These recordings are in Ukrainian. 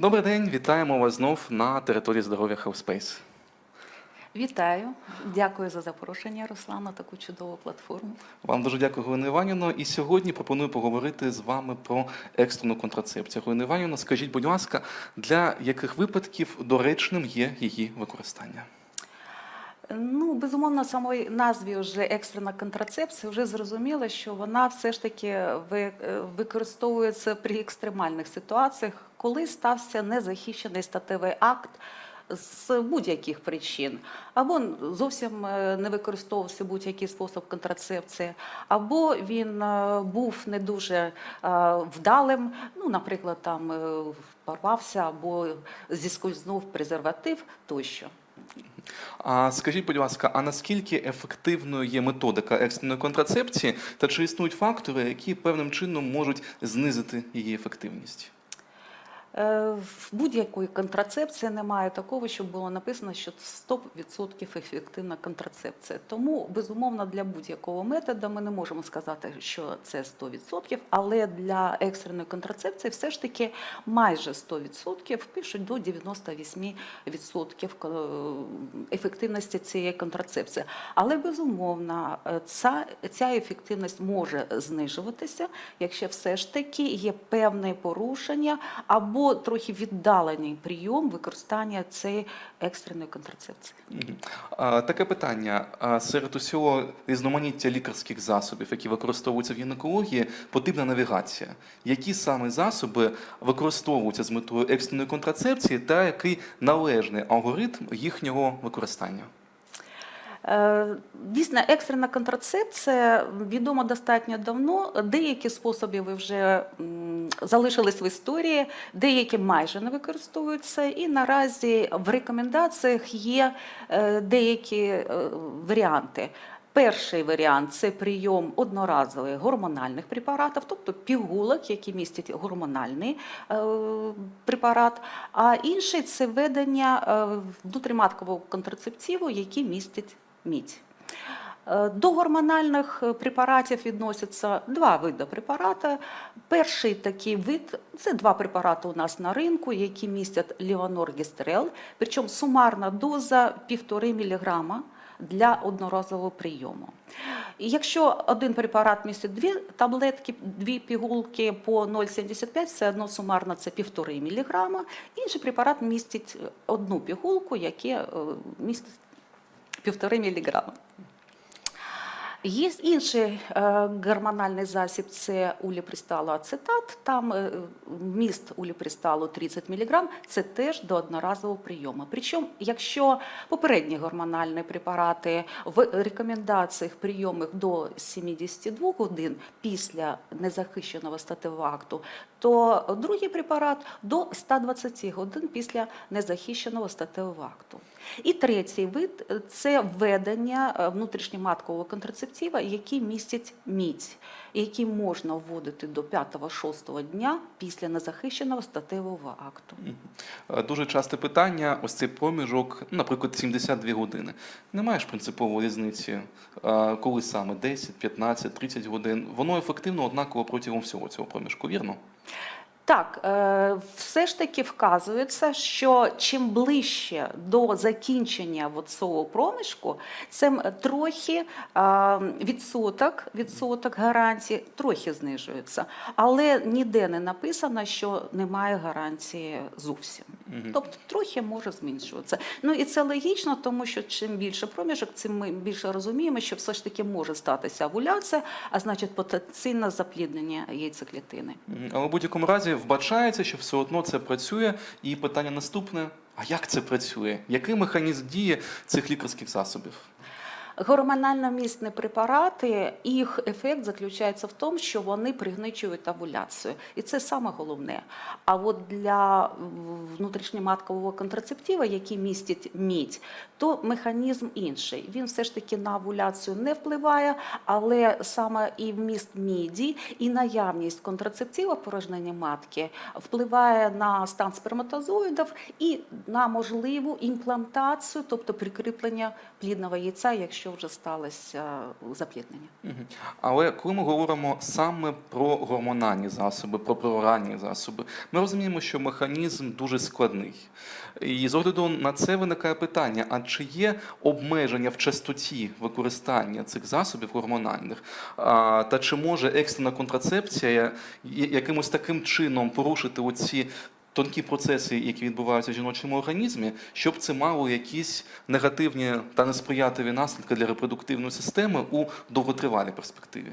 Добрий день, вітаємо вас знов на території здоров'я Хелспейс. Вітаю, дякую за запрошення, Руслан, на таку чудову платформу. Вам дуже дякую, Галина Іванівна. І сьогодні пропоную поговорити з вами про екстрену контрацепцію. Галина Іванівна, скажіть, будь ласка, для яких випадків доречним є її використання? Ну, безумовно, самої назві вже екстрена контрацепція вже зрозуміло, що вона все ж таки е, використовується при екстремальних ситуаціях, коли стався незахищений статевий акт. З будь-яких причин, або зовсім е, не використовувався будь-який спосіб контрацепції, або він е, був не дуже вдалим, ну, наприклад, там порвався або зіскользнув презерватив тощо. А скажіть, будь ласка, а наскільки ефективною є методика екстреної контрацепції, та чи існують фактори, які певним чином можуть знизити її ефективність? Е, В будь-якої контрацепції немає такого, щоб було написано, що 100% ефективна контрацепція. Тому, безумовно, для будь-якого методу ми не можемо сказати, що це 100%, але для екстреної контрацепції все ж таки майже 100% пишуть до 98% ефективності цієї контрацепції. Але безумовно, е, ця, ця ефективність може знижуватися, якщо все ж таки є певне порушення або трохи віддалений прийом використання цієї екстреної контрацепції. Таке питання. Серед усього різноманіття лікарських засобів, які використовуються в гінекології, потрібна навігація. Які саме засоби використовуються з метою екстреної контрацепції та який належний алгоритм їхнього використання? Е, Дійсно, екстрена контрацепція відома достатньо давно. Деякі способи ви вже залишились в історії, деякі майже не використовуються. І наразі в рекомендаціях є е, деякі е, варіанти. Перший варіант це прийом одноразових гормональних препаратів, тобто пігулок, які містять гормональний препарат. А інший це введення внутріматкового контрацептиву, який містить мідь. Е, До гормональних е, препаратів відносяться два види препарату. Перший такий вид це два препарати у нас на ринку, які містять ліваноргістрел, причому сумарна доза 1,5 мг для одноразового прийому. Якщо один препарат містить дві таблетки, дві пігулки по 0,75, все одно сумарно це 1,5 мг. Інший препарат містить одну пігулку, яке е, містить 1,5 мг. Є інший е, гормональний засіб це уліпристалоацетат. Там е, вміст уліпристалу 30 мг, це теж до одноразового прийому. Причому, якщо попередні гормональні препарати в рекомендаціях прийомих до 72 годин після незахищеного статевого акту, то другий препарат до 120 годин після незахищеного статевого акту. І третій вид це введення е, внутрішньоматкового контрацептива, який містить мідь, який можна вводити до 5-6 дня після незахищеного статевого акту. Е, Дуже часте питання: ось цей проміжок, наприклад, 72 години. Немає ж принципової різниці, е, коли саме 10, 15, 30 годин. Воно ефективно однаково протягом всього цього проміжку, вірно? Так, е, все ж таки вказується, що чим ближче до закінчення от цього проміжку, цим трохи е, відсоток, відсоток гарантії трохи знижується. Але ніде не написано, що немає гарантії зовсім. Тобто трохи може зменшуватися. Ну і це логічно, тому що чим більше проміжок, цим ми більше розуміємо, що все ж таки може статися овуляція, а значить потенційне запліднення яйцеклітини. Але в будь-якому разі вбачається, що все одно це працює. І питання наступне: а як це працює? Який механізм дії цих лікарських засобів? Гормонально-містні препарати, їх ефект заключається в тому, що вони пригничують овуляцію. І це саме головне. А от для внутрішньоматкового контрацептива, який містить мідь, то механізм інший. Він все ж таки на овуляцію не впливає, але саме і вміст міді, і наявність контрацептива порожнення матки впливає на стан сперматозоїдів і на можливу імплантацію, тобто прикріплення плідного яйця, якщо якщо вже сталося запліднення. Але коли ми говоримо саме про гормональні засоби, про проральні засоби, ми розуміємо, що механізм дуже складний. І з огляду на це виникає питання: а чи є обмеження в частоті використання цих засобів гормональних? Та чи може екстрена контрацепція якимось таким чином порушити оці тонкі процеси, які відбуваються в жіночому організмі, щоб це мало якісь негативні та несприятливі наслідки для репродуктивної системи у довготривалій перспективі.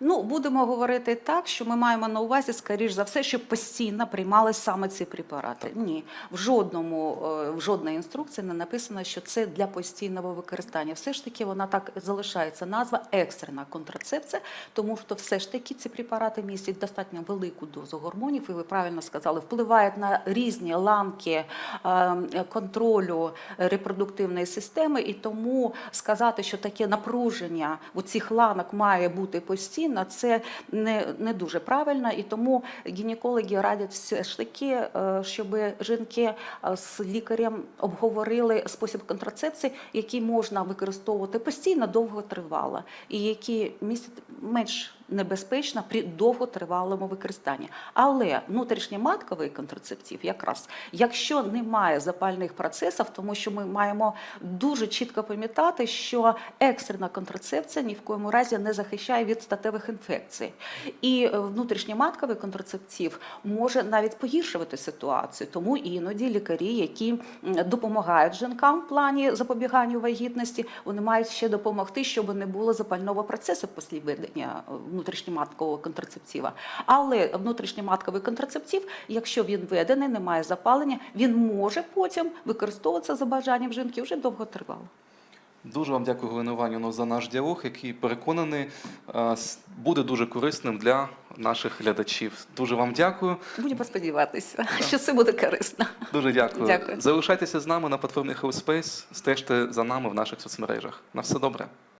Ну, будемо говорити так, що ми маємо на увазі, скоріш за все, щоб постійно приймали саме ці препарати. Ні, в жодному е, в жодній інструкції не написано, що це для постійного використання. Все ж таки, вона так залишається назва екстрена контрацепція, тому що все ж таки ці препарати містять достатньо велику дозу гормонів, і ви правильно сказали, впливають на різні ланки е, контролю репродуктивної системи, і тому сказати, що таке напруження у цих ланок має бути постійно, це не, не дуже правильно. І тому гінекологи радять все ж таки, е, щоб жінки е, з лікарем обговорили спосіб контрацепції, який можна використовувати постійно, довго тривало, і які містять менш небезпечно при довготривалому використанні. Але внутрішньоматковий контрацептив, якраз якщо немає запальних процесів, тому що ми маємо дуже чітко пам'ятати, що екстрена контрацепція ні в коєму разі не захищає від статевих інфекцій. І е, внутрішньоматковий контрацептив може навіть погіршувати ситуацію. Тому іноді лікарі, які допомагають жінкам в плані запобіганню вагітності, вони мають ще допомогти, щоб не було запального процесу після введення е, внутрішньоматкового контрацептива. Але внутрішньоматковий контрацептив, якщо він введений, немає запалення, він може потім використовуватися за бажанням жінки вже довготривало. Дуже вам дякую, Галина Іванівна, за наш діалог, який переконаний е, буде дуже корисним для наших глядачів. Дуже вам дякую. Будемо сподіватися, що це буде корисно. Дуже дякую. Дякую. Залишайтеся з нами на платформі Space, стежте за нами в наших соцмережах. На все добре.